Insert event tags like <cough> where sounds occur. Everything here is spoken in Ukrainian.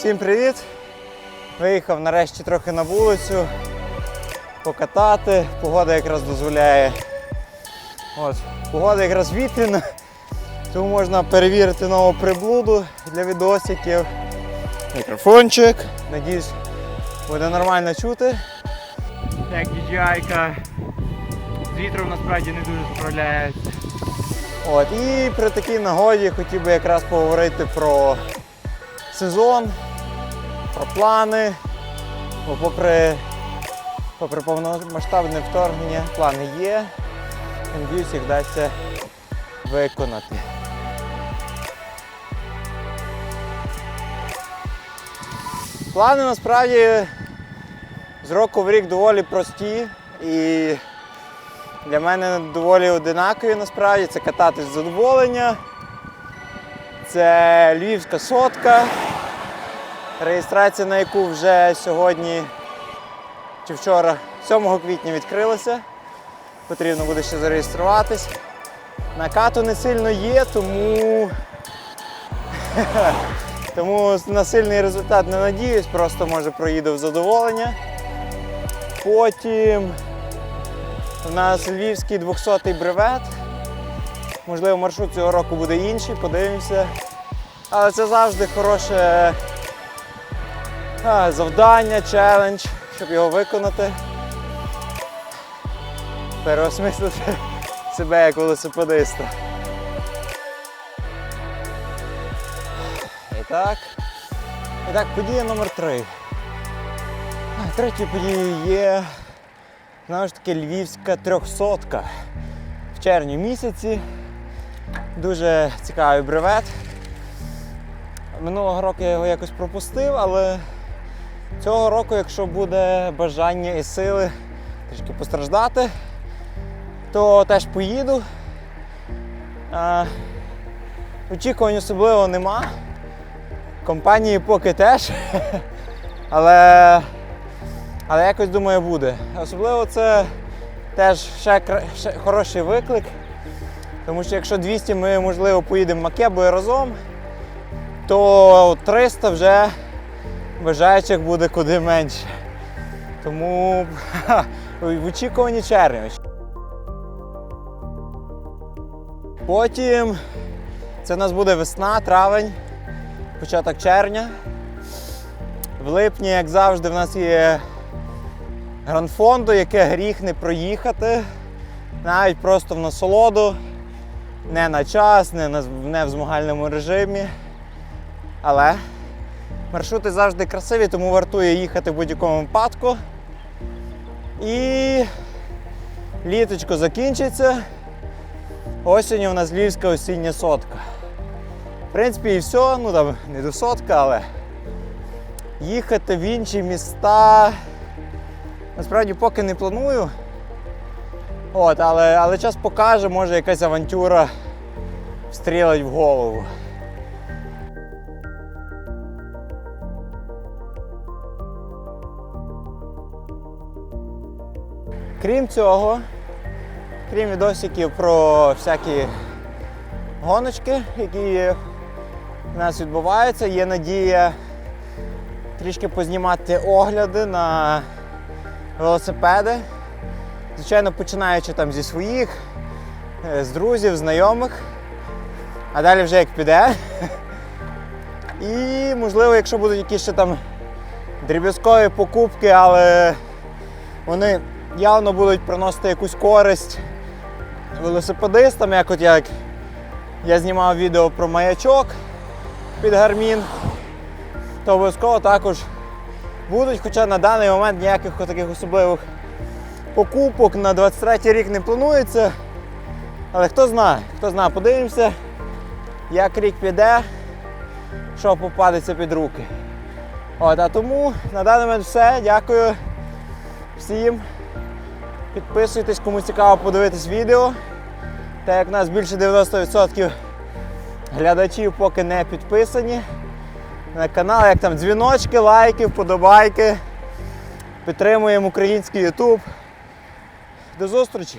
Всім привіт! Виїхав нарешті трохи на вулицю, покатати. Погода якраз дозволяє. От, погода якраз вітряна, тому можна перевірити нову приблуду для відосиків. Мікрофончик. Надіюсь, буде нормально чути. Як DJI-ка з вітром насправді не дуже справляється. От, і при такій нагоді хотів би якраз поговорити про сезон, про плани. Бо попри, попри повномасштабне вторгнення, плани є. Надіюсь, їх вдасться виконати. Плани насправді з року в рік доволі прості і для мене доволі одинакові насправді. Це кататись задоволення. Це львівська сотка, реєстрація на яку вже сьогодні чи вчора, 7 квітня, відкрилася. Потрібно буде ще зареєструватись. Накату не сильно є, тому <laughs> тому на сильний результат не надіюсь, просто може проїду в задоволення. Потім у нас львівський 200-й бревет. Можливо, маршрут цього року буде інший, подивимося. Але це завжди хороше завдання, челендж, щоб його виконати. Переосмислити себе як велосипедиста. І так. І так, подія номер три. Третьою подією є знову ж таки львівська трьохсотка. В червні місяці. Дуже цікавий бревет. Минулого року я його якось пропустив, але цього року, якщо буде бажання і сили трішки постраждати, то теж поїду. А, очікувань особливо нема. Компанії поки теж. <laughs> Але, але якось думаю буде. Особливо це теж ще, ще хороший виклик. Тому що якщо 200 ми, можливо, поїдемо макебою разом, то 300 вже бажаючих буде куди менше. Тому в очікуванні червня. Потім це у нас буде весна, травень, початок червня. В липні, як завжди, в нас є гранфондо, яке гріх не проїхати. Навіть просто в насолоду, не на час, не, на, не в змагальному режимі. Але маршрути завжди красиві, тому вартує їхати в будь-якому випадку. І літочко закінчиться. Осінню у нас львівська осіння сотка. В принципі, і все, ну там не до сотка, але їхати в інші міста. Насправді поки не планую. От, але, але час покаже, може якась авантюра встрілить в голову. Крім цього, крім відосиків про всякі гоночки, які у нас відбуваються, є надія трішки познімати огляди на велосипеди. Звичайно, починаючи там зі своїх, е, з друзів, знайомих, а далі вже як піде. І можливо, якщо будуть якісь ще там дріб'язкові покупки, але вони явно будуть приносити якусь користь велосипедистам, як от як я знімав відео про маячок під гармін, то обов'язково також будуть, хоча на даний момент ніяких таких особливих покупок на 23 рік не планується. Але хто знає, хто знає, подивимося, як рік піде, що попадеться під руки. От, а тому на даний момент все. Дякую всім. Підписуйтесь, кому цікаво подивитись відео. Так як нас більше 90% глядачів поки не підписані на канал, як там дзвіночки, лайки, вподобайки. Підтримуємо український YouTube. До зустрічі!